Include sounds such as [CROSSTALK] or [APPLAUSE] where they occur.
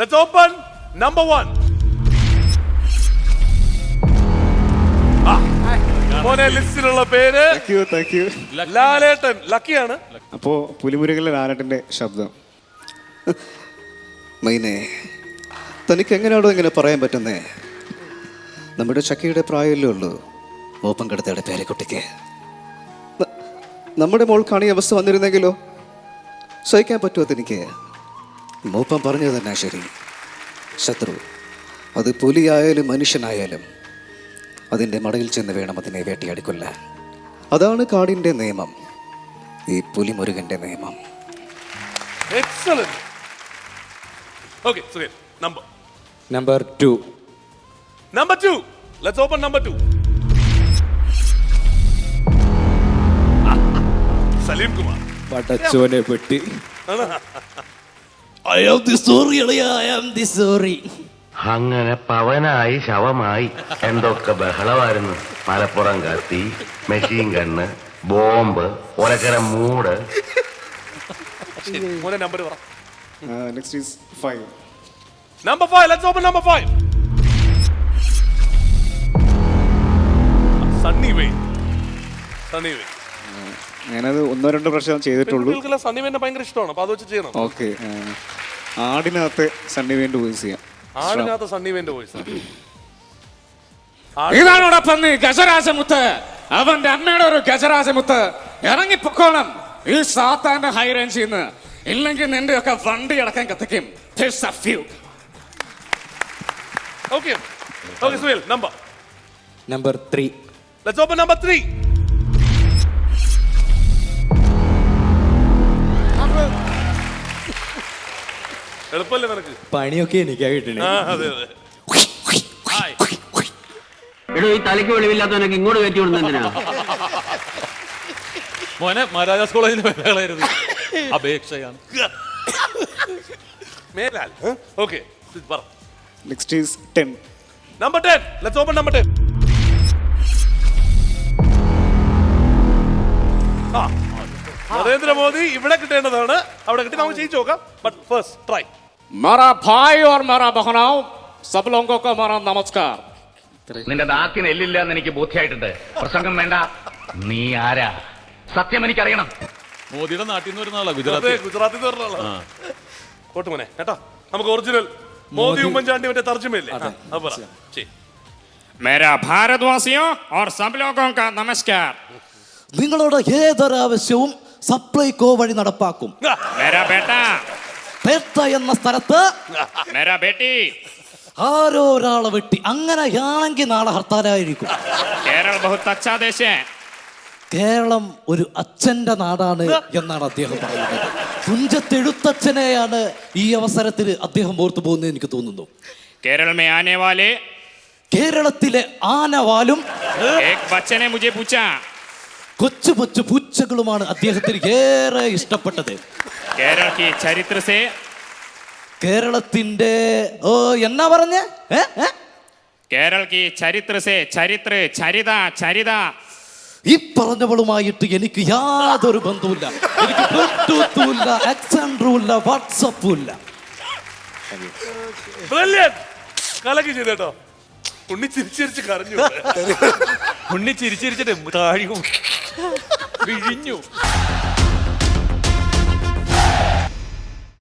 Let's open number one. മോനെ ലിസ്റ്റിലുള്ള പേര് thank you thank you Lalettan. ലക്കിയാണ്. അപ്പോ പുലിമുരുകനിലെ ലാലേട്ടന്റെ ശബ്ദം. മൈനെ തനിക്ക് എങ്ങനെയാണോ ഇങ്ങനെ പറയാൻ പറ്റുന്നേ? നമ്മുടെ ചക്കയുടെ പ്രായമല്ലേ ഉള്ളൂ മോപ്പം കടത്തയുടെ പേരെക്കുട്ടിക്ക് ന- നമ്മുടെ മോൾക്കാണ് ഈ അവസ്ഥ വന്നിരുന്നെങ്കിലോ? സഹിക്കാൻ പറ്റുമോ തനിക്ക്? മൂപ്പം പറഞ്ഞത് തന്നെ ശരി. ശത്രു അത് പുലിയായാലും മനുഷ്യനായാലും അതിന്റെ മടയിൽ ചെന്ന് വേണം അതിനെ വേട്ടയാടിക്കൊല്ലാൻ. അതാണ് കാടിന്റെ നിയമം ഈ പുലിമുരുകന്റെ നിയമം. Excellent okay Sukhen number number two number two let's open number two Salim Kumar. പടച്ചോനെ പെട്ടി. അങ്ങനെ പവനായി ശവമായി എന്തൊക്കെ ബഹളമായിരുന്നു? മലപ്പുറം കത്തി മെഷീൻ കണ്ണ് ബോംബ് ഒലക്കര മൂട്. മോനെ നമ്പർ പറ. Next is five number five let's open number five Sunny Wayne Sunny Wayne ഞാനത് ഒന്നോ രണ്ടോ പ്രാവശ്യം ചെയ്തിട്ടുള്ളൂ. കുട്ടികൾക്കെല്ലാം സണ്ണി വേനെ ഭയങ്കര ഇഷ്ടമാണ് അപ്പൊ അത് വെച്ച് ചെയ്യണം. ഓക്കെ ആടിനകത്ത് സണ്ണി വേണ്ടി വോയിസ് ചെയ്യാം. ആടിനകത്ത് സണ്ണി വേണ്ട വോയിസ്. ഇതാണോടാ പന്നി ഗജരാജമുത്ത്. അവന്റെ അമ്മയുടെ ഒരു ഗജരാജമുത്ത്. ഇറങ്ങി പൊക്കോണം ഈ സാത്താന്റെ ഹൈ റേഞ്ചിൽ നിന്ന് ഇല്ലെങ്കിൽ നിന്റെ ഒക്കെ വണ്ടി അടക്കം കത്തിക്കും. Okay okay Suhail number number three let's open number three എളുപ്പല്ലേ നിനക്ക്? പണിയൊക്കെ എനിക്കാ കിട്ടണേ. ആ അതെ അതെ. ഹായ്. എടോ ഈ തലയ്ക്ക് വെളിവില്ലാത്തവനൊക്കെ ഇങ്ങോട്ട് കയറ്റി വിടുന്ന എന്തിനാ? മോനെ മഹാരാജാസ് കോളേജിലെ വേളയായിരുന്നു അപേക്ഷയാണ്. മേലാൽ. ഓക്കെ പറ. Next is ten number ten let's open number ten Narendra Modi ഇവിടെ കിട്ടേണ്ടതാണ്. അവിടെ കിട്ടി നമുക്ക് ചെയ്യിച്ചു നോക്കാം. ബട്ട് ഫസ്റ്റ് ട്രൈ മറാ भाई और मारा बहनाओं सब लोगों को मारा नमस्कार। നിന്റെ ദാത്തിന് എല്ലില്ല എന്ന് എനിക്ക് ബോധ്യമായിട്ടുണ്ട് പ്രസംഗം വേണ്ട. നീ ആരാ? സത്യം എനിക്കറിയണം. മോദിയുടെ നാട്ടിൽ നിന്ന് വരുന്ന ആളാ ഗുജറാത്ത്. ഗുജറാത്തിൽ നിന്ന് ആളാ. കോട്ട് മോനെ കേട്ടോ? നമുക്ക് ഒറിജിനൽ മോദി ഉമ്മൻചാണ്ടി മറ്റേ തർജമയില്ലേ? അത്. പറ. ചെയ്യ്. മേരാ ഭാരത്വാസിയോ ഓർ സബ് ലോഗോ കാ നമസ്കാർ. നിങ്ങളോട് ഏതൊരാവശ്യവും സപ്ലൈകോ വഴി നടപ്പാക്കും. മേരാ ബേട്ടാ. പേട്ട എന്ന സ്ഥലത്ത് മേരാ ബേട്ടി ആരോ ഒരാളെ വെട്ടി. അങ്ങനെയാണെങ്കിൽ നാളെ ഹർത്താലായിരിക്കും. കേരള കേരളം ഒരു അച്ഛന്റെ നാടാണ് എന്നാണ് അദ്ദേഹം പറയുന്നത്. തുഞ്ചത്തെഴുത്തച്ഛനെയാണ് ഈ അവസരത്തിൽ അദ്ദേഹം ഓർത്തു പോകുന്നത് എനിക്ക് തോന്നുന്നു. കേരളമേ ആനേവാലേ. കേരളത്തിലെ ആനവാലും കൊച്ചു കൊച്ചു പൂച്ചകളുമാണ് അദ്ദേഹത്തിന് ഏറെ ഇഷ്ടപ്പെട്ടത്. ചരിത്രസേ കേരളത്തിന്റെ ഓ എന്നാ പറഞ്ഞ? കേരളക്ക് ചരിത്രസേ ചരിത്ര ചരിത ചരിത. ഈ പറഞ്ഞവളുമായിട്ട് എനിക്ക് യാതൊരു ബന്ധവുമില്ല. എനിക്ക് ബ്ലൂടൂത്തും ഇല്ല ആക്സൻഡറും ഇല്ല വാട്സപ്പും ഇല്ല. കലക്ക് ചെയ്തേട്ടോ. ഉണ്ണി ചിരിച്ചിരിച്ച് കരഞ്ഞു. [LAUGHS] ഉണ്ണി ചിരിച്ചിരിച്ചിട്ട് താഴെ വിഴിഞ്ഞു.